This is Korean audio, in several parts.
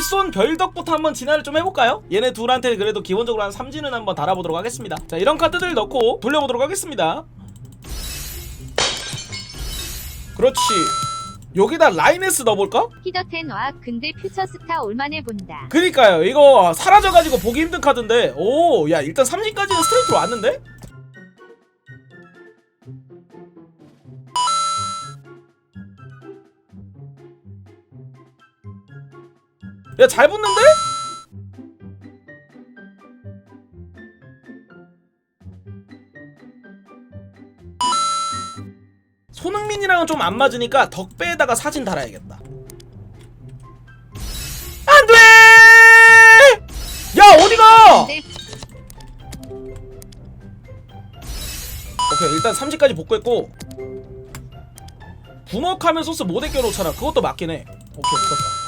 별손 별덕부터 한번 진화를 좀 해볼까요? 얘네 둘한테 그래도 기본적으로 한 3진은 한번 달아보도록 하겠습니다 자 이런 카드들 넣고 돌려보도록 하겠습니다 그렇지 여기다 라이네스 넣어볼까? 히더텐 와 근데 퓨처스타 올만해 본다. 그니까요 이거 사라져가지고 보기 힘든 카드인데 오 야 일단 3진까지는 스트레이트로 왔는데? 야 잘 붙는데? 손흥민이랑은 좀 안 맞으니까 덕배에다가 사진 달아야겠다 안돼! 야 어디가? 근데 오케이 일단 3지까지 복구했고 부먹하면 소스 못 애껴놓잖아 그것도 맞긴 해 오케이 붙었다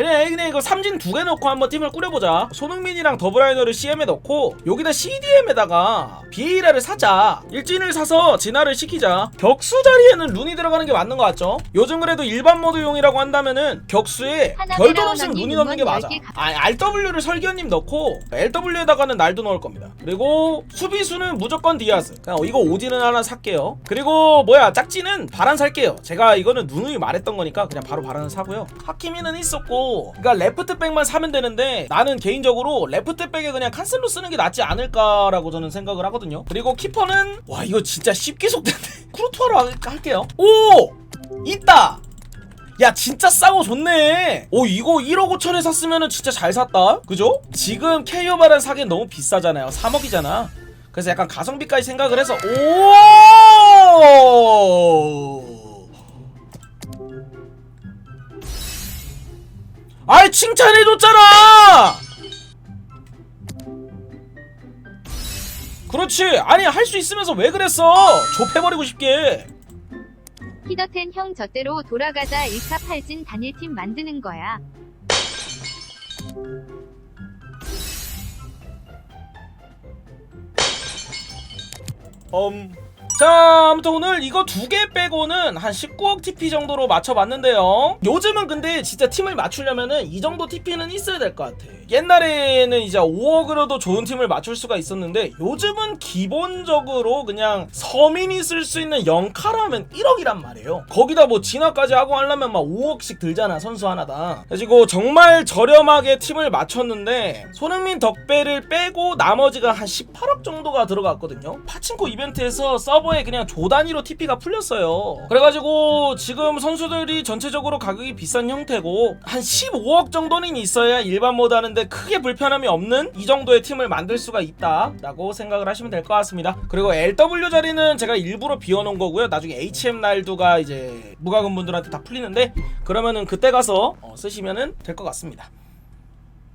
그래 그냥 이거 삼진 두 개 넣고 한번 팀을 꾸려보자. 손흥민이랑 더블라이너를 CM에 넣고 여기다 CDM에다가 비에이라를 사자. 일진을 사서 진화를 시키자. 격수 자리에는 룬이 들어가는 게 맞는 것 같죠? 요즘 그래도 일반 모드용이라고 한다면은 격수에 하나베라 별도 없음 원원님 룬이 넣는 게 맞아. 10개 아, RW를 설기현님 넣고 LW에다가는 날도 넣을 겁니다. 그리고 수비수는 무조건 그냥 이거 오지는 하나 살게요. 그리고 뭐야 짝지는 바란 살게요. 제가 이거는 누누이 말했던 거니까 그냥 바로 바란을 사고요. 하키미는 있었고 그러니까 레프트백만 사면 되는데 나는 개인적으로 레프트백에 그냥 칸셀로 쓰는 게 낫지 않을까라고 저는 생각을 하거든요. 그리고 키퍼는 와 이거 진짜 쉽게 속된데 쿠르투아로 할- 할게요. 오! 있다! 야 진짜 싸고 좋네. 오 이거 1억 5천에 샀으면 진짜 잘 샀다. 그죠? 지금 KO바를 사기엔 너무 비싸잖아요. 3억이잖아. 그래서 약간 가성비까지 생각을 해서 오 아이 칭찬해줬잖아 그렇지 아니 할 수 있으면서 왜 그랬어 좁혀버리고 싶게 히더텐 형 저대로 돌아가자 1카 8진 단일팀 만드는 거야. 음. 자, 아무튼 오늘 이거 두 개 빼고는 한 19억 TP 정도로 맞춰봤는데요. 요즘은 근데 진짜 팀을 맞추려면은 이 정도 TP는 있어야 될 것 같아. 옛날에는 이제 5억으로도 좋은 팀을 맞출 수가 있었는데 요즘은 기본적으로 그냥 서민이 쓸 수 있는 0카라면 1억이란 말이에요. 거기다 뭐 진화까지 하고 하려면 막 5억씩 들잖아, 선수 하나당. 그래가지고 정말 저렴하게 팀을 맞췄는데 손흥민 덕배를 빼고 나머지가 한 18억 정도가 들어갔거든요. 파친코 이벤트에서 서버 에 그냥 조 단위로 TP가 풀렸어요. 그래가지고 지금 선수들이 전체적으로 가격이 비싼 형태고 한 15억 정도는 있어야 일반 모드 하는데 크게 불편함이 없는 이 정도의 팀을 만들 수가 있다라고 생각을 하시면 될 것 같습니다. 그리고 LW 자리는 제가 일부러 비워놓은 거고요. 나중에 HM 날두가 이제 무과금 분들한테 다 풀리는데 그러면은 그때 가서 어, 쓰시면은 될 것 같습니다.